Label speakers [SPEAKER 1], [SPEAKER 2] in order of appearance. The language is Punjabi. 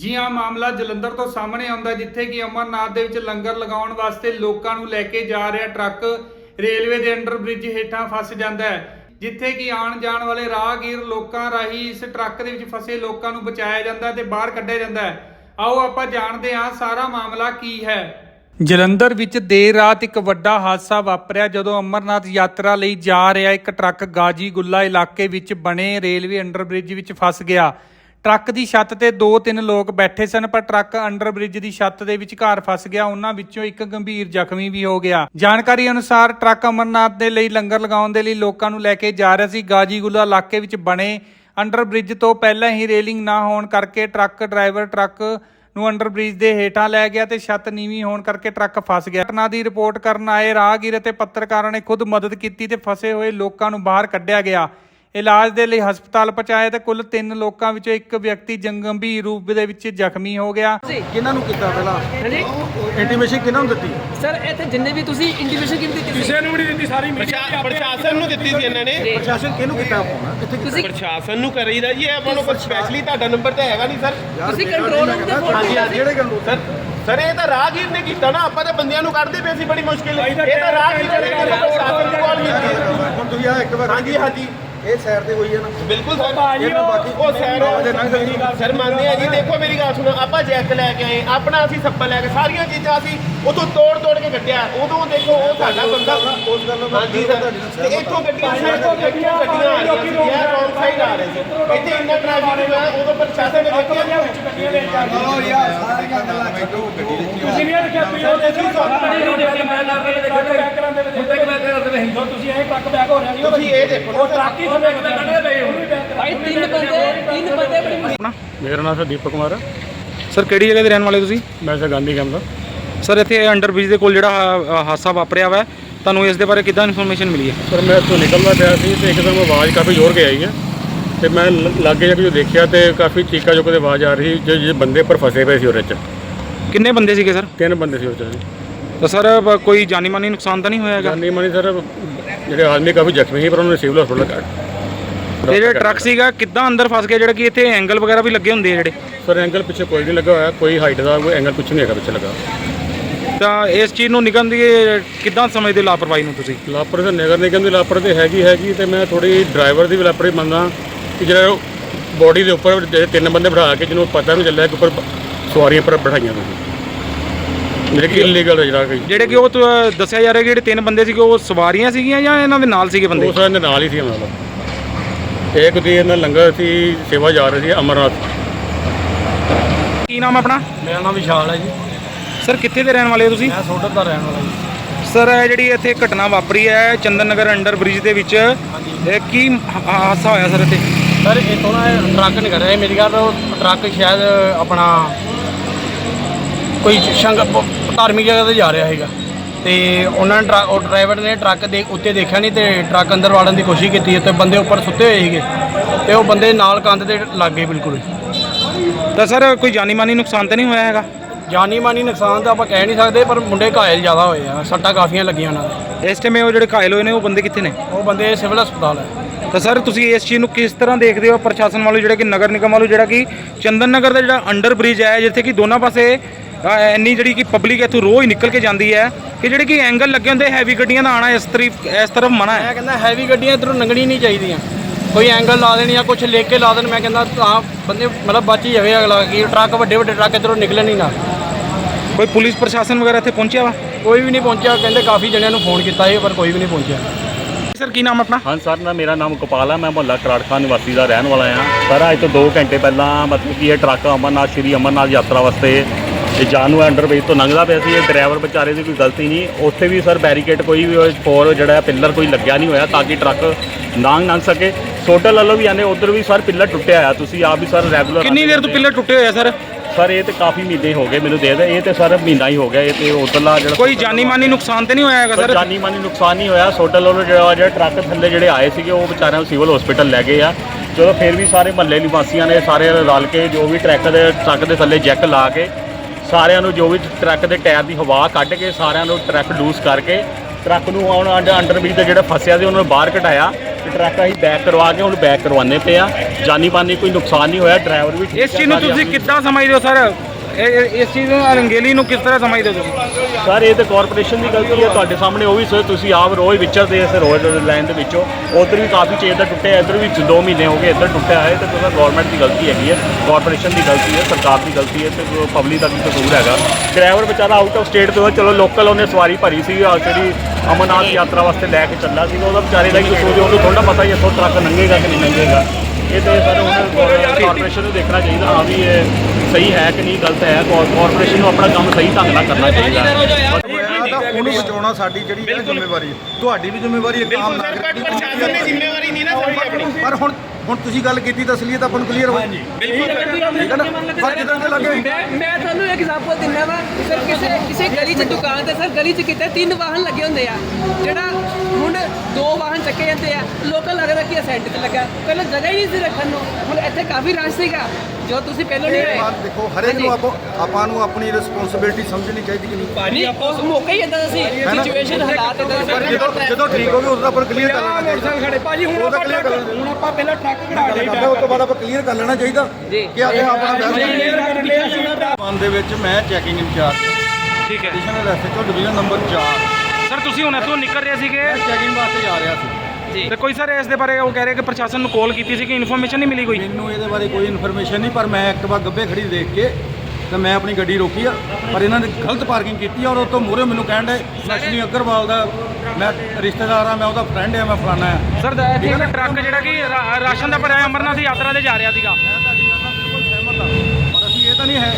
[SPEAKER 1] ਜੀ ਹਾਂ, ਮਾਮਲਾ ਜਲੰਧਰ ਤੋਂ ਸਾਹਮਣੇ ਆਉਂਦਾ ਜਿੱਥੇ ਕਿ ਅਮਰਨਾਥ ਦੇ ਵਿੱਚ ਲੰਗਰ ਲਗਾਉਣ ਵਾਸਤੇ ਲੋਕਾਂ ਨੂੰ ਲੈ ਕੇ ਜਾ ਰਿਹਾ ਟਰੱਕ ਰੇਲਵੇ ਦੇ ਅੰਡਰ ਬ੍ਰਿਜ ਹੇਠਾਂ ਫਸ ਜਾਂਦਾ ਹੈ, ਜਿੱਥੇ ਕਿ ਆਉਣ ਜਾਣ ਵਾਲੇ ਰਾਹਗੀਰ ਲੋਕਾਂ ਰਾਹੀਂ ਇਸ ਟਰੱਕ ਦੇ ਵਿੱਚ ਫਸੇ ਲੋਕਾਂ ਨੂੰ ਬਚਾਇਆ ਜਾਂਦਾ ਹੈ ਤੇ ਬਾਹਰ ਕੱਢਿਆ ਜਾਂਦਾ ਹੈ। ਆਓ, ਆਪਾਂ ਜਾਣਦੇ ਹਾਂ ਸਾਰਾ ਮਾਮਲਾ ਕੀ ਹੈ। ਜਲੰਧਰ ਵਿੱਚ ਦੇਰ ਰਾਤ ਇੱਕ ਵੱਡਾ ਹਾਦਸਾ ਵਾਪਰਿਆ, ਜਦੋਂ ਅਮਰਨਾਥ ਯਾਤਰਾ ਲਈ ਜਾ ਰਿਹਾ ਇੱਕ ਟਰੱਕ ਗਾਜੀ ਗੁੱਲਾ ਇਲਾਕੇ ਵਿੱਚ ਬਣੇ ਰੇਲਵੇ ਅੰਡਰਬ੍ਰਿਜ ਵਿੱਚ ਫਸ ਗਿਆ। ਟਰੱਕ ਦੀ ਛੱਤ ਤੇ ਦੋ ਤਿੰਨ ਲੋਕ ਬੈਠੇ ਸਨ, ਪਰ ਟਰੱਕ ਅੰਡਰ ਬ੍ਰਿਜ ਦੀ ਛੱਤ ਦੇ ਵਿਚਕਾਰ ਫਸ ਗਿਆ। ਉਹਨਾਂ ਵਿੱਚੋਂ ਇੱਕ ਗੰਭੀਰ ਜ਼ਖਮੀ ਵੀ ਹੋ ਗਿਆ। ਜਾਣਕਾਰੀ ਅਨੁਸਾਰ ਟਰੱਕ ਅਮਰਨਾਥ ਦੇ ਲਈ ਲੰਗਰ ਲਗਾਉਣ ਦੇ ਲਈ ਲੋਕਾਂ ਨੂੰ ਲੈ ਕੇ ਜਾ ਰਿਹਾ ਸੀ। ਗਾਜੀਗੁਲਾ ਇਲਾਕੇ ਵਿੱਚ ਬਣੇ ਅੰਡਰ ਬ੍ਰਿਜ ਤੋਂ ਪਹਿਲਾਂ ਹੀ ਰੇਲਿੰਗ ਨਾ ਹੋਣ ਕਰਕੇ ਟਰੱਕ ਡਰਾਈਵਰ ਟਰੱਕ ਨੂੰ ਅੰਡਰ ਬ੍ਰਿਜ ਦੇ ਹੇਠਾਂ ਲੈ ਗਿਆ ਤੇ ਛੱਤ ਨੀਵੀਂ ਹੋਣ ਕਰਕੇ ਟਰੱਕ ਫਸ ਗਿਆ। ਘਟਨਾ ਦੀ ਰਿਪੋਰਟ ਕਰਨ ਆਏ ਰਾਹਗੀਰ ਅਤੇ ਪੱਤਰਕਾਰਾਂ ਨੇ ਖੁਦ ਮਦਦ ਕੀਤੀ ਤੇ ਫਸੇ ਹੋਏ ਲੋਕਾਂ ਨੂੰ ਬਾਹਰ ਕੱਢਿਆ ਗਿਆ। ਇਲਾਜ ਦੇ ਲਈ ਹਸਪਤਾਲ ਪਹੁੰਚਾਇਆ ਤੇ ਕੁੱਲ 3 ਲੋਕਾਂ ਵਿੱਚੋਂ ਇੱਕ ਵਿਅਕਤੀ ਗੰਭੀਰ ਰੂਪ ਦੇ ਵਿੱਚ ਜ਼ਖਮੀ ਹੋ ਗਿਆ।
[SPEAKER 2] ਕਿਹਨਾਂ ਨੂੰ ਕੀਤਾ ਪਹਿਲਾਂ?
[SPEAKER 3] ਹਾਂਜੀ।
[SPEAKER 2] ਇੰਟੀਮੇਸ਼ਨ ਕਿਹਨਾਂ ਨੂੰ ਦਿੱਤੀ?
[SPEAKER 3] ਸਰ ਇੱਥੇ ਜਿੰਨੇ ਵੀ ਤੁਸੀਂ ਇੰਡੀਵਿਜੂਅਲ ਕਿਵੇਂ ਦਿੱਤੀ ਸੀ?
[SPEAKER 4] ਕਿਸੇ ਨੂੰ ਵੀ ਨਹੀਂ ਦਿੱਤੀ ਸਾਰੀ ਮੀਡੀਆ ਪ੍ਰਸ਼ਾਸਨ ਨੂੰ ਦਿੱਤੀ ਸੀ ਇਹਨਾਂ ਨੇ।
[SPEAKER 2] ਪ੍ਰਸ਼ਾਸਨ ਕਿਹਨੂੰ ਕੀਤਾ ਫੋਨ ਇੱਥੇ
[SPEAKER 3] ਤੁਸੀਂ
[SPEAKER 4] ਪ੍ਰਸ਼ਾਸਨ ਨੂੰ ਕਰੀਦਾ ਜੀ ਇਹ ਆਪਾਂ ਨੂੰ ਕੋਈ ਸਪੈਸ਼ਲੀ ਤੁਹਾਡਾ ਨੰਬਰ ਤਾਂ ਹੈਗਾ ਨਹੀਂ ਸਰ।
[SPEAKER 3] ਤੁਸੀਂ ਕੰਟਰੋਲ ਰੂਮ ਦੇ ਫੋਨ
[SPEAKER 2] ਹਾਂਜੀ
[SPEAKER 3] ਕੀਤਾ
[SPEAKER 2] ਹਾਂਜੀ, ਜਿਹੜੇ ਗੱਲ
[SPEAKER 4] ਸਰ ਸਰ ਇਹ ਤਾਂ ਰਾਹਗੀਰ ਨੇ ਕੀਤਾ ਨਾ ਆਪਾਂ ਤਾਂ ਬੰਦਿਆਂ ਨੂੰ ਕੱਢਦੇ ਪਏ ਸੀ ਬੜੀ ਮੁਸ਼ਕਿਲ। ਇਹ ਤਾਂ ਰਾਹਗੀਰ ਨੇ ਕੀਤਾ ਪ੍ਰਸ਼ਾਸਨ ਨੂੰ ਕਾਲ ਕੀਤੀ
[SPEAKER 2] ਹੁਣ ਤੁਸੀਂ ਆ ਇੱਕ ਵਾਰ
[SPEAKER 4] ਹਾਂਜੀ ਹਾਂਜੀ।
[SPEAKER 2] ਇਹ ਸਾਈਡ ਤੇ ਹੋਈ ਹੈ ਨਾ।
[SPEAKER 4] ਬਿਲਕੁਲ ਸਰ
[SPEAKER 2] ਬਾਕੀ
[SPEAKER 4] ਉਹ ਸਰ ਸਰ ਮੰਨਦੇ ਆ ਜੀ ਦੇਖੋ ਮੇਰੀ ਗੱਲ ਸੁਣੋ ਆਪਾਂ ਜੈਕ ਲੈ ਕੇ ਆਏ ਆਪਣਾ ਅਸੀਂ ਸੱਪਾ ਲੈ ਕੇ ਸਾਰੀਆਂ ਚੀਜ਼ਾਂ ਅਸੀਂ ਉਤੋਂ ਤੋੜ ਤੋੜ ਕੇ ਕੱਢਿਆ ਉਦੋਂ ਦੇਖੋ ਉਹ ਸਾਡਾ ਬੰਦਾ
[SPEAKER 2] ਉਸ ਗੱਲ ਨੂੰ
[SPEAKER 4] ਹਾਂਜੀ ਸਰ। ਤੇ ਇੱਥੋਂ ਗੱਡੀਆਂ ਇੱਥੋਂ ਗੱਡੀਆਂ ਗੱਡੀਆਂ ਆ ਰਹੀਆਂ ਸੀ ਇਹ ਰੌਂਗ ਸਾਈਡ ਆ ਰਹੇ ਸੀ। ਇੱਥੇ ਇੰਨਾ ਟ੍ਰੈਫਿਕ ਹੋਇਆ ਉਦੋਂ ਪ੍ਰਸ਼ਾਸਨ ਨੇ ਦੇਖਿਆ ਗੱਡੀਆਂ ਲੈ ਕੇ
[SPEAKER 5] ਤੁਸੀਂ ਨਹੀਂ ਰੱਖਿਆ ਤੁਸੀਂ ਉਹ ਦੇਖੋ ਤੁਹਾਡੇ ਮੈਂ ਲਾ ਕੇ ਦੇਖੋ ਬੈਕ ਕਰਾਂਦੇ ਵੇ ਦੇਖੋ ਬੈਕ ਕਰਦੇ ਵੇ ਜੋ ਤੁਸੀਂ ਇਹ ਟਰੱਕ ਬੈਕ ਹੋ ਰਿਹਾ ਜੀ
[SPEAKER 4] ਤੁਸੀਂ ਇਹ ਦੇਖੋ
[SPEAKER 5] ਉਹ ਟਰੱਕ ਹੀ ਥੱਲੇ ਕਿਤੇ ਕੱਢਦੇ ਪਏ ਉਹਨੂੰ ਬੈਕ
[SPEAKER 3] ਭਾਈ ਤਿੰਨ ਬੰਦੇ ਤਿੰਨ ਬੰਦੇ ਬੜੀ ਮੁਸ਼ਕਿਲ
[SPEAKER 6] ਮੇਰਾ ਨਾਮ ਸਰ ਦੀਪਕ ਕੁਮਾਰ ਹੈ
[SPEAKER 1] ਸਰ ਕਿਹੜੀ ਜਗ੍ਹਾ ਦੇ ਰਹਿਣ ਵਾਲੇ ਤੁਸੀਂ?
[SPEAKER 6] ਮੈਂ ਸਰ ਗਾਂਧੀ ਕੈਂਪ ਦਾ
[SPEAKER 1] ਸਰ ਇੱਥੇ ਅੰਡਰ ਬ੍ਰਿਜ ਦੇ ਕੋਲ ਜਿਹੜਾ ਹਾ- ਹਾਦਸਾ ਵਾਪਰਿਆ ਵਾ ਤੁਹਾਨੂੰ ਇਸ ਦੇ ਬਾਰੇ ਕਿੱਦਾਂ ਇਨਫੋਰਮੇਸ਼ਨ ਮਿਲੀ ਹੈ?
[SPEAKER 6] ਸਰ ਮੈਂ ਇੱਥੋਂ ਨਿਕਲਦਾ ਪਿਆ ਸੀ ਤੇ ਇੱਕਦਮ ਆਵਾਜ਼ ਕਾਫੀ ਜ਼ੋਰ ਕੇ ਆਈ ਹੈ। ਤੇ ਮੈਂ ਲਾਗੇ ਜਾ ਕੇ ਜੋ ਦੇਖਿਆ ਤੇ ਕਾਫੀ ਚੀਕਾ ਚੁੱਕ ਦੀ ਆਵਾਜ਼ ਆ ਰਹੀ ਜੋ ਜਿਹੜੇ ਬੰਦੇ ਪਰ ਫਸੇ ਪਏ ਸੀ ਉਹਦੇ 'ਚ।
[SPEAKER 1] ਕਿੰਨੇ ਬੰਦੇ ਸੀਗੇ ਸਰ?
[SPEAKER 6] ਤਿੰਨ ਬੰਦੇ ਸੀ ਉਹਦੇ 'ਚ।
[SPEAKER 1] ਤਾਂ ਸਰ ਬ- ਕੋਈ ਜਾਨੀ ਮਾਨੀ ਨੁਕਸਾਨ ਤਾਂ ਨਹੀਂ ਹੋਇਆ ਹੈਗਾ
[SPEAKER 6] ਜਾਨੀ ਮਾਨੀ ਸਰ ਜਿਹੜੇ ਆਦਮੀ ਕਾਫੀ ਜ਼ਖਮੀ ਸੀ ਪਰ ਉਹਨਾਂ ਨੇ ਸਿਵਲ ਹਸਪਤਾਲ ਕੱਢ
[SPEAKER 1] ਤੇ ਜਿਹੜਾ ਟਰੱਕ ਸੀਗਾ ਕਿੱਦਾਂ ਅੰਦਰ ਫਸ ਗਿਆ? ਜਿਹੜਾ ਕਿ ਇੱਥੇ ਐਂਗਲ ਵਗੈਰਾ ਵੀ ਲੱਗੇ ਹੁੰਦੇ ਆ ਜਿਹੜੇ?
[SPEAKER 6] ਸਰ ਐਂਗਲ ਪਿੱਛੇ ਕੋਈ ਨਹੀਂ ਲੱਗਾ ਹੋਇਆ ਕੋਈ ਹਾਈਟ ਦਾ ਕੋਈ ਐਂਗਲ ਕੁਛ ਨਹੀਂ ਹੈਗਾ ਪਿੱਛੇ ਲੱਗਾ।
[SPEAKER 1] ਤਾਂ ਇਸ ਚੀਜ਼ ਨੂੰ ਨਿਗਮ ਦੀ ਕਿੱਦਾਂ ਸਮਝਦੇ ਲਾਪਰਵਾਹੀ ਨੂੰ ਤੁਸੀਂ?
[SPEAKER 6] ਲਾਪਰ ਤੇ ਨਗਰ ਨਿਗਮ ਦੀ ਲਾਪਰ ਤੇ ਹੈਗੀ ਹੈਗੀ ਤੇ ਮੈਂ ਥੋੜੀ ਡਰਾਈਵਰ ਦੀ ਵੀ ਲਾਪਰੀ ਮੰਨਦਾ। ਕਿ ਜਿਹੜਾ ਬੋਡੀ ਦੇ ਉੱਪਰ ਜਿਹੜੇ ਤਿੰਨ ਬੰਦੇ ਬਿਠਾ ਕੇ ਜਿਹਨੂੰ ਪਤਾ ਨਹੀਂ ਚੱਲਿਆ ਕਿ ਉੱਪਰ ਸਵਾਰੀਆਂ ਪਰ ਬਿਠਾਈਆਂ ਤੁਸੀਂ ਮੇਰੇ ਕਿ ਇਲੀਗਲ ਜਿਹੜਾ ਕਿ
[SPEAKER 1] ਜਿਹੜੇ ਕਿ ਉਹ ਤਾਂ ਦੱਸਿਆ ਜਾ ਰਿਹਾ ਕਿ ਜਿਹੜੇ ਤਿੰਨ ਬੰਦੇ ਸੀਗੇ ਉਹ ਸਵਾਰੀਆਂ ਸੀਗੀਆਂ ਜਾਂ ਇਹਨਾਂ ਦੇ ਨਾਲ ਸੀਗੇ ਬੰਦੇ?
[SPEAKER 6] ਉਸ ਦੇ ਨਾਲ ਹੀ ਸੀ ਮਤਲਬ। ਇੱਕ ਦੀ ਇਹਨਾਂ ਲੰਗਰ ਸੀ ਸੇਵਾ ਜਾ ਰਹੀ ਸੀ ਅਮਰਨਾਥ।
[SPEAKER 1] ਕੀ ਨਾਮ ਆਪਣਾ?
[SPEAKER 2] ਮੇਰਾ ਨਾਮ ਵਿਸ਼ਾਲ ਹੈ ਜੀ।
[SPEAKER 1] ਸਰ ਕਿੱਥੇ ਦੇ ਰਹਿਣ ਵਾਲੇ ਹੋ ਤੁਸੀਂ?
[SPEAKER 2] ਮੈਂ ਸੋਡਰ ਦਾ ਰਹਿਣ ਵਾਲਾ ਜੀ।
[SPEAKER 1] ਸਰ ਇਹ ਜਿਹੜੀ ਇੱਥੇ ਘਟਨਾ ਵਾਪਰੀ ਹੈ ਚੰਦਨ ਨਗਰ ਅੰਡਰ ਬ੍ਰਿਜ ਦੇ ਵਿੱਚ ਇਹ ਕੀ ਹਾ- ਹਾਦਸਾ ਹੋਇਆ ਸਰ ਇੱਥੇ?
[SPEAKER 2] ਸਰ ਇੱਥੋਂ ਨਾ ਟਰੱਕ ਨਹੀਂ ਕਰ ਰਿਹਾ ਮੇਰੀ ਗੱਲ ਉਹ ਟਰੱਕ ਸ਼ਾਇਦ ਆਪਣਾ ਕੋਈ ਸ਼ੰਗ ਧਾਰਮਿਕ ਜਗ੍ਹਾ ਤੇ ਜਾ ਰਿਹਾ ਹੈਗਾ। ਤੇ ਉਹਨਾਂ ਨੇ ਟਰੱਕ ਉਹ ਡਰਾਈਵਰ ਨੇ ਟਰੱਕ ਦੇ ਉੱਤੇ ਦੇਖਿਆ ਨਹੀਂ ਤੇ ਟਰੱਕ ਅੰਦਰ ਵਾੜਨ ਦੀ ਕੋਸ਼ਿਸ਼ ਕੀਤੀ ਤੇ ਬੰਦੇ ਉੱਪਰ ਸੁੱਤੇ ਹੋਏ ਸੀਗੇ। ਤੇ ਉਹ ਬੰਦੇ ਨਾਲ ਕੰਧ ਦੇ ਲੱਗ ਗਏ ਬਿਲਕੁਲ। ਹੀ।
[SPEAKER 1] ਤਾਂ ਸਰ ਕੋਈ ਜਾਨੀ ਮਾਨੀ ਨੁਕਸਾਨ ਤਾਂ ਨਹੀਂ ਹੋਇਆ ਹੈਗਾ?
[SPEAKER 2] ਜਾਨੀ ਮਾਨੀ ਨੁਕਸਾਨ ਤਾਂ ਆਪਾਂ ਕਹਿ ਨਹੀਂ ਸਕਦੇ ਪਰ ਮੁੰਡੇ ਘਾਇਲ ਜ਼ਿਆਦਾ ਹੋਏ ਆ। ਸੱਟਾਂ ਕਾਫੀਆਂ ਲੱਗੀਆਂ ਉਹਨਾਂ ਦੇ।
[SPEAKER 1] ਇਸ ਟਾਈਮ ਉਹ ਜਿਹੜੇ ਘਾਇਲ ਹੋਏ ਨੇ ਉਹ ਬੰਦੇ ਕਿੱਥੇ ਨੇ?
[SPEAKER 2] ਉਹ ਬੰਦੇ ਸਿਵਲ ਹਸਪਤਾਲ ਹੈ।
[SPEAKER 1] ਤਾਂ ਸਰ ਤੁਸੀਂ ਇਸ ਚੀਜ਼ ਨੂੰ ਕਿਸ ਤਰ੍ਹਾਂ ਦੇਖਦੇ ਹੋ ਪ੍ਰਸ਼ਾਸਨ ਵੱਲੋਂ ਜਿਹੜਾ ਕਿ ਨਗਰ ਨਿਗਮ ਵੱਲੋਂ ਜਿਹੜਾ ਕਿ ਚੰਦਨ ਨਗਰ ਦਾ ਜਿਹੜਾ ਅੰਡਰ ਬ੍ਰਿਜ ਹੈ ਜਿੱਥੇ ਕਿ ਦੋਨਾਂ ਪਾਸੇ ਇੰਨੀ ਜਿਹੜੀ ਕਿ ਪਬਲਿਕ ਇੱਥੋਂ ਰੋਜ਼ ਨਿਕਲ ਕੇ ਜਾਂਦੀ ਹੈ ਕਿ ਜਿਹੜੇ ਕਿ ਐਂਗਲ ਲੱਗੇ ਹੁੰਦੇ ਹੈਵੀ ਗੱਡੀਆਂ ਦਾ ਆਣਾ ਇਸ ਤਰਫ ਇਸ ਤਰਫ ਮਨਾ ਹੈ।
[SPEAKER 2] ਮੈਂ ਕਹਿੰਦਾ ਹੈਵੀ ਗੱਡੀਆਂ ਇਧਰੋਂ ਲੰਘਣੀ ਨਹੀਂ ਚਾਹੀਦੀਆਂ। ਕੋਈ ਐਂਗਲ ਲਾ ਦੇਣ ਜਾਂ ਕੁਝ ਲੈ ਕੇ ਲਾ ਦੇਣ ਮੈਂ ਕਹਿੰਦਾ ਤਾਂ ਬੰਦੇ ਮਤਲਬ ਬਚ ਹੀ ਜਾਵੇ ਅਗਲਾ ਕਿ ਟਰੱਕ ਵੱਡੇ ਵੱਡੇ ਟਰੱਕ ਇਧਰੋਂ ਨਿਕਲਣ ਹੀ ਨਾ।
[SPEAKER 1] ਕੋਈ ਪੁਲਿਸ ਪ੍ਰਸ਼ਾਸਨ ਵਗੈਰਾ ਇੱਥੇ ਪਹੁੰਚਿਆ ਵਾ?
[SPEAKER 2] ਕੋਈ ਵੀ ਨਹੀਂ ਪਹੁੰਚਿਆ ਕਹਿੰਦੇ ਕਾਫੀ ਜਣਿਆਂ ਨੂੰ ਫੋਨ ਕੀਤਾ ਸੀ ਪਰ ਕੋਈ ਵੀ ਨਹੀਂ ਪਹੁੰਚਿਆ।
[SPEAKER 1] ਸਰ ਕੀ ਨਾਮ ਆਪਣਾ?
[SPEAKER 7] ਹਾਂ ਸਰ ਨਾ ਮੇਰਾ ਨਾਮ ਗੋਪਾਲ ਹੈ ਮੈਂ ਮੁਹੱਲਾ ਕਰਾੜਖਾਂ ਨਿਵਾਸੀ ਦਾ ਰਹਿਣ ਵਾਲਾ ਹਾਂ। ਸਰ ਅੱਜ ਤੋਂ 2 ਘੰਟੇ ਪਹਿਲਾਂ ਮਤਲਬ ਕਿ ਇਹ ਟਰੱਕ ਅਮਰਨਾਥ ਸ਼੍ਰੀ ਅਮਰਨਾਥ ਯਾਤਰਾ ਵਾਸਤੇ ਇਹ ਜਾਨੂ ਅੰਡਰਬ੍ਰਿਜ ਤੋਂ ਲੰਘਦਾ ਪਿਆ ਸੀ। ਇਹ ਡਰਾਈਵਰ ਵਿਚਾਰੇ ਦੀ ਕੋਈ ਗਲਤੀ ਨਹੀਂ। ਉੱਥੇ ਵੀ ਸਰ ਬੈਰੀਕੇਡ ਕੋਈ ਵੀ ਫੋਰ ਜਿਹੜਾ ਪਿੱਲਰ ਕੋਈ ਲੱਗਿਆ ਨਹੀਂ ਹੋਇਆ ਤਾਂ ਕਿ ਟਰੱਕ ਲੰਘ ਨਾ ਸਕੇ। ਸੋਟਲ ਵੱਲੋਂ ਵੀ ਆਨੇ ਉਧਰ ਵੀ ਸਰ ਪਿੱਲਰ ਟੁੱਟਿਆ ਆ ਤੁਸੀਂ ਆਪ ਵੀ ਸਰ ਰੈਗੂਲਰ
[SPEAKER 1] ਕਿੰਨੀ ਦੇਰ ਤੋਂ ਪਿੱਲਰ ਟੁੱਟੇ ਹੋਏ ਆ ਸਰ?
[SPEAKER 7] ਸਰ ਇਹ ਤੇ ਕਾਫੀ ਮਹੀਨੇ ਹੋ ਗਏ ਮੈਨੂੰ ਦੇ ਦੇ ਇਹ ਤੇ ਸਰ ਮਹੀਨਾ ਹੀ ਹੋ ਗਿਆ ਇਹ ਤੇ ਉਧਰਲਾ ਜਿਹੜਾ
[SPEAKER 1] ਕੋਈ ਜਾਨੀ ਮਾਨੀ ਨੁਕਸਾਨ ਤੇ ਨਹੀਂ ਹੋਇਆ ਹੈਗਾ
[SPEAKER 7] ਸਰ? ਜਾਨੀ ਮਾਨੀ ਨੁਕਸਾਨ ਨਹੀਂ ਹੋਇਆ ਸੋਟਲ ਵੱਲੋਂ ਜਿਹੜਾ ਜਿਹੜਾ ਟਰੱਕ ਥੱਲੇ ਜਿਹੜੇ ਆਏ ਸੀਗੇ ਉਹ ਵਿਚਾਰਿਆਂ ਨੂੰ ਸਿਵਲ ਹਸਪੀਟਲ ਲੈ ਗਏ ਆ। ਚਲੋ ਫਿਰ ਵੀ ਸਾਰੇ ਮਹੱਲੇ ਨਿਵਾਸੀਆਂ ਨੇ ਸਾਰੇ ਰਲ ਕੇ ਜੋ ਵੀ ਟਰੱਕ ਦੇ ਟਰੱਕ ਦੇ ਥੱਲੇ ਜੈਕ ਲਾ ਕੇ ਸਾਰਿਆਂ ਨੂੰ ਜੋ ਵੀ ਟਰੱਕ ਦੇ ਟਾਇਰ ਦੀ ਹਵਾ ਕੱਢ ਕੇ ਸਾਰਿਆਂ ਨੂੰ ਟਰੱਕ ਲੂਸ ਕਰਕੇ ਟਰੱਕ ਨੂੰ ਹੁਣ ਅੰਡਰ ਬ੍ਰਿਜ ਤੇ ਜਿਹੜਾ ਫਸਿਆ ਸੀ ਉਹਨਾਂ ਨੂੰ ਬਾਹਰ ਕਢਾਇਆ। ਤੇ ਟਰੱਕ ਅਸੀਂ ਬੈਕ ਕਰਵਾ ਕੇ ਹੁਣ ਬੈਕ ਕਰਵਾਉਂਦੇ ਪਏ ਆ। ਜਾਨੀ ਬਾਨੀ ਕੋਈ ਨੁਕਸਾਨ ਨਹੀਂ ਹੋਇਆ ਡਰਾਈਵਰ ਵੀ ਠੀਕ
[SPEAKER 5] ਇਸ ਚੀਜ਼ ਨੂੰ ਤੁਸੀਂ ਕਿੱਦਾਂ ਸਮਝਦੇ ਹੋ ਸਰ? ਇਹ- ਇਹ- ਇਸ ਚੀਜ਼ ਨੂੰ ਰੰਗੇਲੀ ਨੂੰ ਕਿਸ ਤਰ੍ਹਾਂ ਸਮਝਦੇ ਹੋ ਤੁਸੀਂ?
[SPEAKER 7] ਸਰ ਇਹ ਤਾਂ ਕਾਰਪੋਰੇਸ਼ਨ ਦੀ ਗਲਤੀ ਹੈ ਤੁਹਾਡੇ ਸਾਹਮਣੇ ਉਹ ਵੀ ਸੋ ਤੁਸੀਂ ਆਪ ਰੋਜ਼ ਵਿਚਰਦੇ ਇਸ ਰੋਜ਼ ਲਾਈਨ ਦੇ ਵਿੱਚੋਂ। ਉਧਰ ਵੀ ਕਾਫੀ ਚੇਰ ਦਾ ਟੁੱਟਿਆ ਇੱਧਰ ਵੀ 2 ਮਹੀਨੇ ਹੋ ਗਏ ਇੱਧਰ ਟੁੱਟਿਆ ਹੈ ਤੇ ਤੁਹਾਡਾ ਗਵਰਨਮੈਂਟ ਦੀ ਗਲਤੀ ਹੈਗੀ ਹੈ ਕਾਰਪੋਰੇਸ਼ਨ ਦੀ ਗਲਤੀ ਹੈ ਸਰਕਾਰ ਦੀ ਗਲਤੀ ਹੈ ਤੇ ਪਬਲਿਕ ਦਾ ਵੀ ਕਸੂਰ ਹੈਗਾ। ਡਰਾਈਵਰ ਵਿਚਾਰਾ ਆਊਟ ਆਫ ਸਟੇਟ ਤੋਂ ਹੈ, ਚਲੋ ਲੋਕਲ ਉਹਨੇ ਸਵਾਰੀ ਭਰੀ ਸੀ ਆਹ ਜਿਹੜੀ ਅਮਰਨਾਥ ਯਾਤਰਾ ਵਾਸਤੇ ਲੈ ਕੇ ਚੱਲਾ ਸੀ ਉਹਦਾ ਵਿਚਾਰੇ ਦਾ ਹੀ ਕਸੂਰ ਹੈ ਉਹਨੂੰ ਥੋੜਾ ਪਤਾ ਹੀ ਇੱਥੋਂ ਟਰੱਕ ਲੰਘੇਗਾ ਕਿ ਨਹੀਂ ਲੰਘੇਗਾ ਇਹ ਤੇ ਸਰ ਹੁਣ ਕਾਰਪੋਰੇਸ਼ਨ ਨੂੰ ਦੇਖਣਾ ਚਾਹੀਦਾ ਹਾਂ ਵੀ ਇਹ ਸਹੀ ਹੈ ਕਿ ਨਹੀਂ ਗਲਤ ਹੈ ਕਾਰਪੋਰੇਸ਼ਨ ਨੂੰ ਆਪਣਾ ਕੰਮ ਸਹੀ ਢੰਗ ਨਾਲ ਕਰਨਾ ਚਾਹੀਦਾ ਹੈ।
[SPEAKER 8] ਉਹਨੂੰ ਬਚਾਉਣਾ ਸਾਡੀ ਜਿਹੜੀ ਹੈ ਜ਼ਿੰਮੇਵਾਰੀ ਹੈ। ਤੁਹਾਡੀ ਵੀ ਜ਼ਿੰਮੇਵਾਰੀ ਹੈ ਆਮ ਨਾਗਰਿਕ ਦੀ
[SPEAKER 4] ਪ੍ਰਸ਼ਾਸਨ ਨੇ ਜ਼ਿੰਮੇਵਾਰੀ ਨਹੀਂ ਨਾ ਫੜੀ ਆਪਣੀ।
[SPEAKER 8] ਪਰ ਹੁਣ ਹੁਣ ਤੁਸੀਂ ਗੱਲ ਕੀਤੀ ਤਾਂ ਅਸਲੀਅਤ ਆਪਾਂ ਨੂੰ ਕਲੀਅਰ ਹੋ ਹਾਂਜੀ ਠੀਕ ਹੈ ਨਾ? ਪਰ ਜਿੱਦਾਂ ਦੇ ਲੱਗੇ?
[SPEAKER 3] ਮੈਂ ਮੈਂ ਤੁਹਾਨੂੰ ਇੱਕ ਐਗਜ਼ਾਮਪਲ ਦਿੰਦਾ ਵਾ। ਸਰ ਕਿਸੇ ਕਿਸੇ ਗਲੀ 'ਚ ਦੁਕਾਨ ਤੇ ਸਰ ਗਲੀ 'ਚ ਕਿਤੇ ਤਿੰਨ ਵਾਹਨ ਲੱਗੇ ਹੁੰਦੇ ਆ। ਜਿਹੜਾ ਹੁਣ ਦੋ ਵਾਹਨ ਚੱਕੇ ਜਾਂਦੇ ਆ। ਲੋਕਲ ਲੱਗਦਾ ਕਿ ਅਸੈਂਟ ਤੇ ਲੱਗਾ। ਪਹਿਲਾਂ ਜਗ੍ਹਾ ਹੀ ਨਹੀਂ ਸੀ ਰੱਖਣ ਨੂੰ। ਹੁਣ ਇੱਥੇ ਕਾਫੀ ਰਸ਼ ਸੀਗਾ। ਜੋ ਤੁਸੀਂ ਪਹਿਲਾਂ ਨਹੀਂ
[SPEAKER 8] ਇਹ
[SPEAKER 3] ਆਏ।
[SPEAKER 8] ਦੇਖੋ ਹਰੇਕ ਨੂੰ ਆਪਾਂ ਆਪਾਂ ਨੂੰ ਆਪਣੀ ਰਿਸਪੌਂਸਿਬਿਲਟੀ ਸਮਝਣੀ ਚਾਹੀਦੀ ਕਿ ਨਹੀਂ।
[SPEAKER 3] ਪਾਣੀ ਉਸ ਮੌਕਾ ਹੀ ਇਦਾਂ ਦਾ ਸੀ। ਸਿਚੁਏਸ਼ਨ ਹਾਲਾਤ ਇਦਾਂ
[SPEAKER 8] ਪਰ
[SPEAKER 3] ਸੀ।
[SPEAKER 8] ਜਦੋਂ ਜਦੋਂ ਠੀਕ ਹੋ ਗਏ ਉਦੋਂ ਆਪਾਂ ਕਲੀਅਰ ਕਰ ਲੈਣਾ
[SPEAKER 5] ਮੋਟਰਸਾਈਕਲ ਖੜੇ ਭਾਜੀ ਹੁਣ ਆਪਾਂ ਹੁਣ ਆਪਾਂ ਪਹਿਲਾਂ ਟਰੱਕ
[SPEAKER 8] ਕਰਦੇ ਹਾਂ, ਉਸ ਤੋਂ ਬਾਅਦ ਆਪਾਂ ਕਲੀਅਰ ਕਰ ਲੈਣਾ ਚਾਹੀਦਾ ਕਿ ਅੱਗੇ ਆਪਣਾ ਮਨ ਦੇ ਵਿੱਚ ਮੈਂ ਚੈਕਿੰਗ ਇੰਚਾਰਜ
[SPEAKER 5] ਠੀਕ ਹੈ।
[SPEAKER 8] Additional SHO division number 4
[SPEAKER 5] sir ਤੁਸੀਂ ਹੁਣ ਇੱਥੋਂ ਨਿਕਲ ਰਹੇ ਸੀਗੇ?
[SPEAKER 8] ਚੈਕਿੰਗ ਵਾਸਤੇ ਜਾ ਰਿਹਾ ਸੀ।
[SPEAKER 5] ਤੇ ਕੋਈ ਸਰ ਇਸ ਦੇ ਬਾਰੇ ਉਹ ਕਹਿ ਰਹੇ ਕਿ ਪ੍ਰਸ਼ਾਸਨ ਨੂੰ ਕਾਲ ਕੀਤੀ ਸੀ ਕਿ ਇਨਫੋਰਮੇਸ਼ਨ ਨਹੀਂ ਮਿਲੀ ਕੋਈ?
[SPEAKER 8] ਮੈਨੂੰ ਇਹਦੇ ਬਾਰੇ ਕੋਈ ਇਨਫੋਰਮੇਸ਼ਨ ਨਹੀਂ ਪਰ ਮੈਂ ਐਕਟਿਵਾ ਗੱਬੇ ਖੜੀ ਦੇਖ ਕੇ ਤੇ ਮੈਂ ਆਪਣੀ ਗੱਡੀ ਰੋਕੀ ਆ। ਪਰ ਇਹਨਾਂ ਨੇ ਗਲਤ ਪਾਰਕਿੰਗ ਕੀਤੀ ਆ ਔਰ ਉਤੋਂ ਮੂਹਰੇ ਮੈਨੂੰ ਕਹਿਣ ਦੇ ਲక్ష్ਮੀ ਅਗਰਵਾਲ ਦਾ ਮੈਂ ਰਿਸ਼ਤੇਦਾਰ ਆ ਮੈਂ ਉਹਦਾ ਫਰੈਂਡ ਆ ਮੈਂ ਫਲਾਣਾ ਆ।
[SPEAKER 5] ਸਰ ਦਾ ਇੱਥੇ ਇੱਕ ਟਰੱਕ ਜਿਹੜਾ ਕਿ ਰਾ- ਰਾਸ਼ਨ ਦਾ ਭਰਿਆ ਅਮਰਨਾਥ ਦੀ ਯਾਤਰਾ ਤੇ ਜਾ ਰਿਹਾ ਸੀਗਾ।
[SPEAKER 8] ਮੈਂ ਤੁਹਾਡੀ ਗੱਲ ਨਾਲ ਬਿਲਕੁਲ ਸਹਿਮਤ ਹਾਂ ਪਰ ਅਸੀਂ ਇਹ ਤਾਂ ਨਹੀਂ ਹੈ